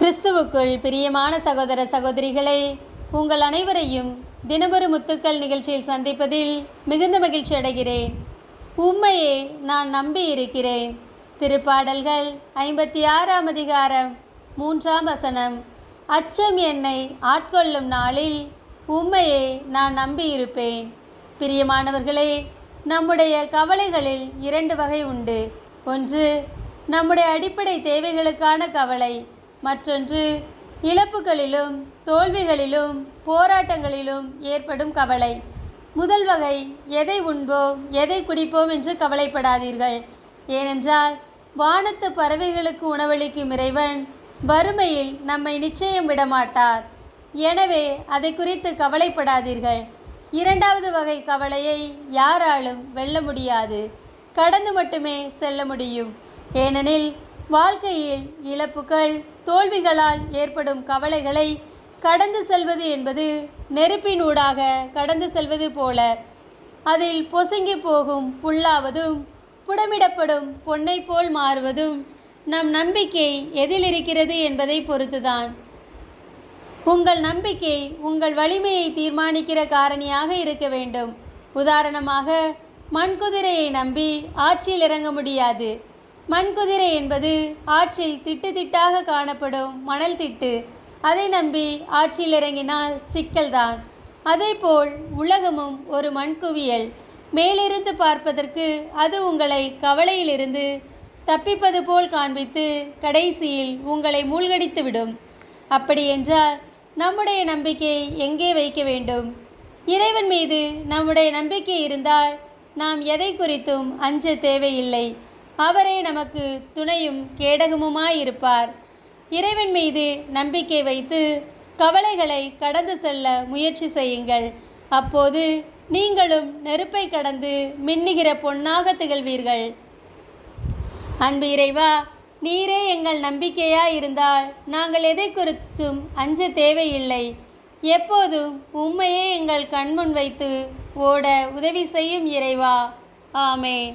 கிறிஸ்துவுக்குள் பிரியமான சகோதர சகோதரிகளை உங்கள் அனைவரையும் தினமொரு முத்துக்கள் நிகழ்ச்சியில் சந்திப்பதில் மிகுந்த மகிழ்ச்சி அடைகிறேன். உண்மையை நான் நம்பி இருக்கிறேன் திருப்பாடல்கள் ஐம்பத்தி ஆறாம் அதிகாரம் மூன்றாம் வசனம். அச்சம் என்னை ஆட்கொள்ளும் நாளில் உண்மையை நான் நம்பியிருப்பேன். பிரியமானவர்களே நம்முடைய கவலைகளில் இரண்டு வகை உண்டு. ஒன்று நம்முடைய அடிப்படை தேவைகளுக்கான கவலை. மற்றொன்று இழப்புகளிலும் தோல்விகளிலும் போராட்டங்களிலும் ஏற்படும் கவலை. முதல் வகை எதை உண்போம் எதை குடிப்போம் என்று கவலைப்படாதீர்கள். ஏனென்றால் வானத்து பறவைகளுக்கு உணவளிக்கும் இறைவன் வறுமையில் நம்மை நிச்சயம் விடமாட்டார். எனவே அதை குறித்து கவலைப்படாதீர்கள். இரண்டாவது வகை கவலையை யாராலும் வெல்ல முடியாது. கடந்து மட்டுமே செல்ல முடியும். ஏனெனில் வாழ்க்கையில் இழப்புகள் தோல்விகளால் ஏற்படும் கவலைகளை கடந்து செல்வது என்பது நெருப்பினூடாக கடந்து செல்வது போல. அதில் பொசுங்கி போகும் புல்லாவதும் புடமிடப்படும் பொன்னை போல் மாறுவதும் நம் நம்பிக்கை எதில் இருக்கிறது என்பதை பொறுத்துதான். உங்கள் நம்பிக்கை உங்கள் வலிமையை தீர்மானிக்கிற காரணியாக இருக்க வேண்டும். உதாரணமாக மண்குதிரையை நம்பி ஆட்சியில் இறங்க முடியாது. மண்குதிரை என்பது ஆற்றில் திட்டு திட்டாக காணப்படும் மணல் திட்டு. அதை நம்பி ஆற்றில் இறங்கினால் சிக்கல்தான் அதேபோல் உலகமும் ஒரு மண்குவியல். மேலிருந்து பார்ப்பதற்கு அது உங்களை கவலையிலிருந்து தப்பிப்பது போல் காண்பித்து கடைசியில் உங்களை மூழ்கடித்துவிடும் அப்படியென்றால் நம்முடைய நம்பிக்கை எங்கே வைக்க வேண்டும்? இறைவன் மீது நம்முடைய நம்பிக்கை இருந்தால் நாம் எதை குறித்தும் அஞ்ச தேவையில்லை. அவரே நமக்கு துணையும் கேடகமுமாயிருப்பார். இறைவன் மீது நம்பிக்கை வைத்து கவலைகளை கடந்து செல்ல முயற்சி செய்யுங்கள். அப்போது நீங்களும் நெருப்பை கடந்து மின்னுகிற பொன்னாக திகழ்வீர்கள். அன்பு இறைவா நீரே எங்கள் நம்பிக்கையாக இருந்தால் நாங்கள் எதை குறித்தும் அஞ்ச தேவையில்லை. எப்போதும் உம்மையே எங்கள் கண்முன் வைத்து ஓட உதவி செய்யும் இறைவா. ஆமேன்.